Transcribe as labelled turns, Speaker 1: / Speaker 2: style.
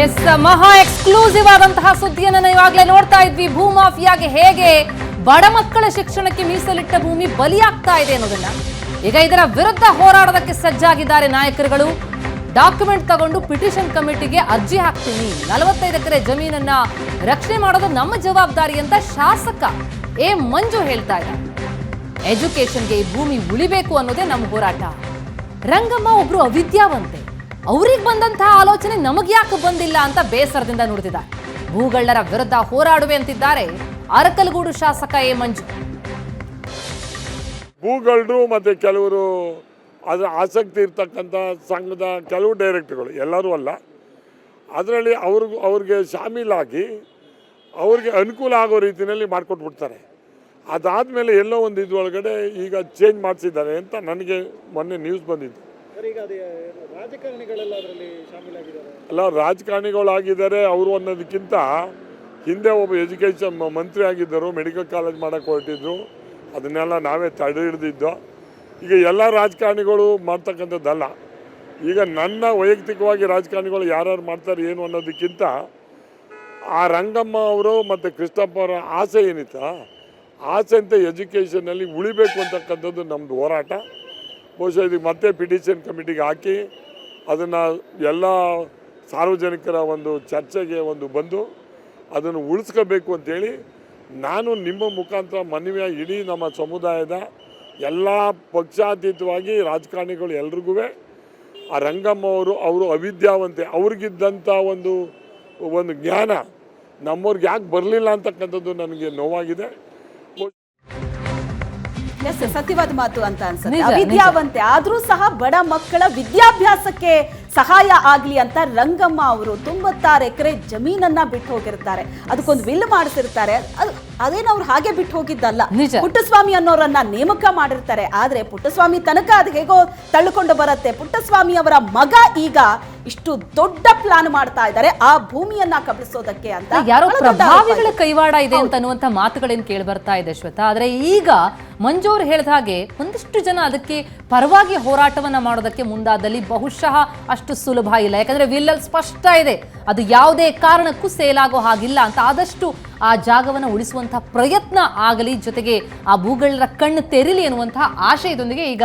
Speaker 1: S, ಮಹಾ exclusive ಆದಂತಹ ಸುದ್ದಿಯನ್ನು ನಾವು ಇವಾಗಲೇ ನೋಡ್ತಾ ಇದ್ವಿ. ಭೂಮಾಫಿಯಾಗೆ ಹೇಗೆ ಬಡ ಮಕ್ಕಳ ಶಿಕ್ಷಣಕ್ಕೆ ಮೀಸಲಿಟ್ಟ ಭೂಮಿ ಬಲಿಯಾಗ್ತಾ ಇದೆ ಅನ್ನೋದನ್ನ. ಈಗ ಇದರ ವಿರುದ್ಧ ಹೋರಾಡೋದಕ್ಕೆ ಸಜ್ಜಾಗಿದ್ದಾರೆ ನಾಯಕರುಗಳು. ಡಾಕ್ಯುಮೆಂಟ್ ತಗೊಂಡು ಪಿಟಿಷನ್ ಕಮಿಟಿಗೆ ಅರ್ಜಿ ಹಾಕ್ತೀನಿ. ನಲವತ್ತೈದು ಎಕರೆ ಜಮೀನನ್ನ ರಕ್ಷಣೆ ಮಾಡೋದು ನಮ್ಮ ಜವಾಬ್ದಾರಿ ಅಂತ ಶಾಸಕ ಎ ಮಂಜು ಹೇಳ್ತಾ ಇದ್ದಾರೆ. ಎಜುಕೇಶನ್ಗೆ ಈ ಭೂಮಿ ಉಳಿಬೇಕು ಅನ್ನೋದೇ ನಮ್ಮ ಹೋರಾಟ. ರಂಗಮ್ಮ ಒಬ್ರು ಅವಿದ್ಯಾವಂತೆ. ಅವ್ರಿಗೆ ಬಂದಂತಹ ಆಲೋಚನೆ ನಮಗೆ ಯಾಕೆ ಬಂದಿಲ್ಲ ಅಂತ ಬೇಸರದಿಂದ ನುಡಿದಿದ್ದಾರೆ ಭೂಗಳ್ಳರ ವಿರುದ್ಧ ಹೋರಾಡುವೆ ಅಂತಿದ್ದಾರೆ ಅರಕಲಗೂಡು ಶಾಸಕ ಎ. ಮಂಜು.
Speaker 2: ಭೂಗಳ್ಳರು ಮತ್ತು ಕೆಲವರು ಅದರ ಆಸಕ್ತಿ ಇರ್ತಕ್ಕಂಥ ಸಂಘದ ಕೆಲವು ಡೈರೆಕ್ಟರ್ಗಳು, ಎಲ್ಲರೂ ಅಲ್ಲ. ಅದರಲ್ಲಿ ಅವ್ರಿಗೂ, ಅವ್ರಿಗೆ ಶಾಮೀಲಾಗಿ ಅವ್ರಿಗೆ ಅನುಕೂಲ ಆಗೋ ರೀತಿಯಲ್ಲಿ ಮಾಡಿಕೊಟ್ಬಿಡ್ತಾರೆ. ಅದಾದಮೇಲೆ ಎಲ್ಲೋ ಒಂದು ಇದ್ರೊಳಗಡೆ ಈಗ ಚೇಂಜ್ ಮಾಡಿಸಿದ್ದಾರೆ ಅಂತ ನನಗೆ ಮೊನ್ನೆ ನ್ಯೂಸ್
Speaker 3: ಸರ್
Speaker 2: ಅಲ್ಲ, ರಾಜಕಾರಣಿಗಳಾಗಿದ್ದಾರೆ, ಅವರು ಅನ್ನೋದಕ್ಕಿಂತ ಹಿಂದೆ ಒಬ್ಬ ಎಜುಕೇಷನ್ ಮಂತ್ರಿ ಆಗಿದ್ದರು, ಮೆಡಿಕಲ್ ಕಾಲೇಜ್ ಮಾಡೋಕ್ಕೆ ಹೊರಟಿದ್ರು. ಅದನ್ನೆಲ್ಲ ನಾವೇ ತಡೆ ಹಿಡಿದಿದ್ದು. ಈಗ ಎಲ್ಲ ರಾಜಕಾರಣಿಗಳು ಮಾಡ್ತಕ್ಕಂಥದ್ದಲ್ಲ. ಈಗ ನನ್ನ ವೈಯಕ್ತಿಕವಾಗಿ ರಾಜಕಾರಣಿಗಳು ಯಾರ್ಯಾರು ಮಾಡ್ತಾರೆ, ಏನು ಅನ್ನೋದಕ್ಕಿಂತ ಆ ರಂಗಮ್ಮ ಅವರು ಮತ್ತು ಕೃಷ್ಣಪ್ಪ ಅವರ ಆಸೆ ಏನಿತ್ತ? ಆಸೆ ಅಂತ ಎಜುಕೇಷನಲ್ಲಿ ಉಳಿಬೇಕು ಅಂತಕ್ಕಂಥದ್ದು ನಮ್ಮದು ಹೋರಾಟ. ಬಹುಶಃ ಇದಕ್ಕೆ ಮತ್ತೆ ಪಿಟಿಷನ್ ಕಮಿಟಿಗೆ ಹಾಕಿ ಅದನ್ನು ಎಲ್ಲ ಸಾರ್ವಜನಿಕರ ಒಂದು ಚರ್ಚೆಗೆ ಒಂದು ಬಂದು ಅದನ್ನು ಉಳಿಸ್ಕೋಬೇಕು ಅಂತೇಳಿ ನಾನು ನಿಮ್ಮ ಮುಖಾಂತರ ಮನವಿಯ ಇಡೀ ನಮ್ಮ ಸಮುದಾಯದ ಎಲ್ಲ ಪಕ್ಷಾತೀತವಾಗಿ ರಾಜಕಾರಣಿಗಳು ಎಲ್ರಿಗೂ ಆ ರಂಗಮ್ಮ ಅವರು ಅವರು ಅವಿದ್ಯಾವಂತೆ, ಅವ್ರಿಗಿದ್ದಂಥ ಒಂದು ಒಂದು ಜ್ಞಾನ ನಮ್ಮವ್ರಿಗೆ ಯಾಕೆ ಬರಲಿಲ್ಲ ಅಂತಕ್ಕಂಥದ್ದು ನನಗೆ ನೋವಾಗಿದೆ.
Speaker 4: ಎಸ್ ಸತ್ಯವಾದ ಮಾತು ಅಂತ ಅನ್ಸುತ್ತೆ.
Speaker 1: ವಿದ್ಯಾವಂತೆ.
Speaker 4: ಅವಿದ್ಯಾವಂತೆ ಆದ್ರೂ ಸಹ ಬಡ ಮಕ್ಕಳ ವಿದ್ಯಾಭ್ಯಾಸಕ್ಕೆ ಸಹಾಯ ಆಗ್ಲಿ ಅಂತ ರಂಗಮ್ಮ ಅವರು ತೊಂಬತ್ತಾರು ಎಕರೆ ಜಮೀನನ್ನ ಬಿಟ್ಟು ಹೋಗಿರ್ತಾರೆ. ಅದಕ್ಕೊಂದು ವಿಲ್ ಮಾಡಿಸಿರ್ತಾರೆ. ಅದು ಅದೇನು ಅವ್ರು ಹಾಗೆ ಬಿಟ್ಟು ಹೋಗಿದ್ದಲ್ಲ. ಪುಟ್ಟಸ್ವಾಮಿ ಅನ್ನೋರನ್ನ ನೇಮಕ ಮಾಡಿರ್ತಾರೆ. ಆದ್ರೆ ಪುಟ್ಟಸ್ವಾಮಿ ತನಕ ಅದು ಹೇಗೋ ತಳ್ಳಿಕೊಂಡು ಬರುತ್ತೆ. ಪುಟ್ಟಸ್ವಾಮಿ ಅವರ ಮಗ ಈಗ ಇಷ್ಟು ದೊಡ್ಡ ಪ್ಲಾನ್ ಮಾಡ್ತಾ ಇದ್ದಾರೆ. ಆ ಭೂಮಿಯನ್ನ ಕಬಳಿಸೋದಕ್ಕೆ ಅಂತ
Speaker 1: ಯಾರೋ ಪ್ರಭಾವಿಗಳ ಕೈವಾಡ ಇದೆ ಅಂತ ಅನ್ನುವಂತ ಮಾತುಗಳೇನು ಕೇಳಿ ಬರ್ತಾ ಇದೆ ಶ್ವೇತಾ? ಆದ್ರೆ ಈಗ ಮಂಜು ಅವರು ಹೇಳಿದ ಹಾಗೆ ಒಂದಿಷ್ಟು ಜನ ಅದಕ್ಕೆ ಪರವಾಗಿ ಹೋರಾಟವನ್ನ ಮಾಡೋದಕ್ಕೆ ಮುಂದಾದಲ್ಲಿ ಬಹುಶಃ ಅಷ್ಟು ಸುಲಭ ಇಲ್ಲ. ಯಾಕಂದ್ರೆ ವಿಲ್ಲಲ್ ಸ್ಪಷ್ಟ ಇದೆ. ಅದು ಯಾವುದೇ ಕಾರಣಕ್ಕೂ ಸೇಲಾಗೋ ಹಾಗಿಲ್ಲ ಅಂತ ಆದಷ್ಟು ಆ ಜಾಗವನ್ನು ಉಳಿಸುವಂತಹ ಪ್ರಯತ್ನ ಆಗಲಿ ಜೊತೆಗೆ ಆ ಭೂಗಳ ಕಣ್ಣು ತೆರಿಲಿ ಅನ್ನುವಂತಹ ಆಶಯದೊಂದಿಗೆ ಈಗ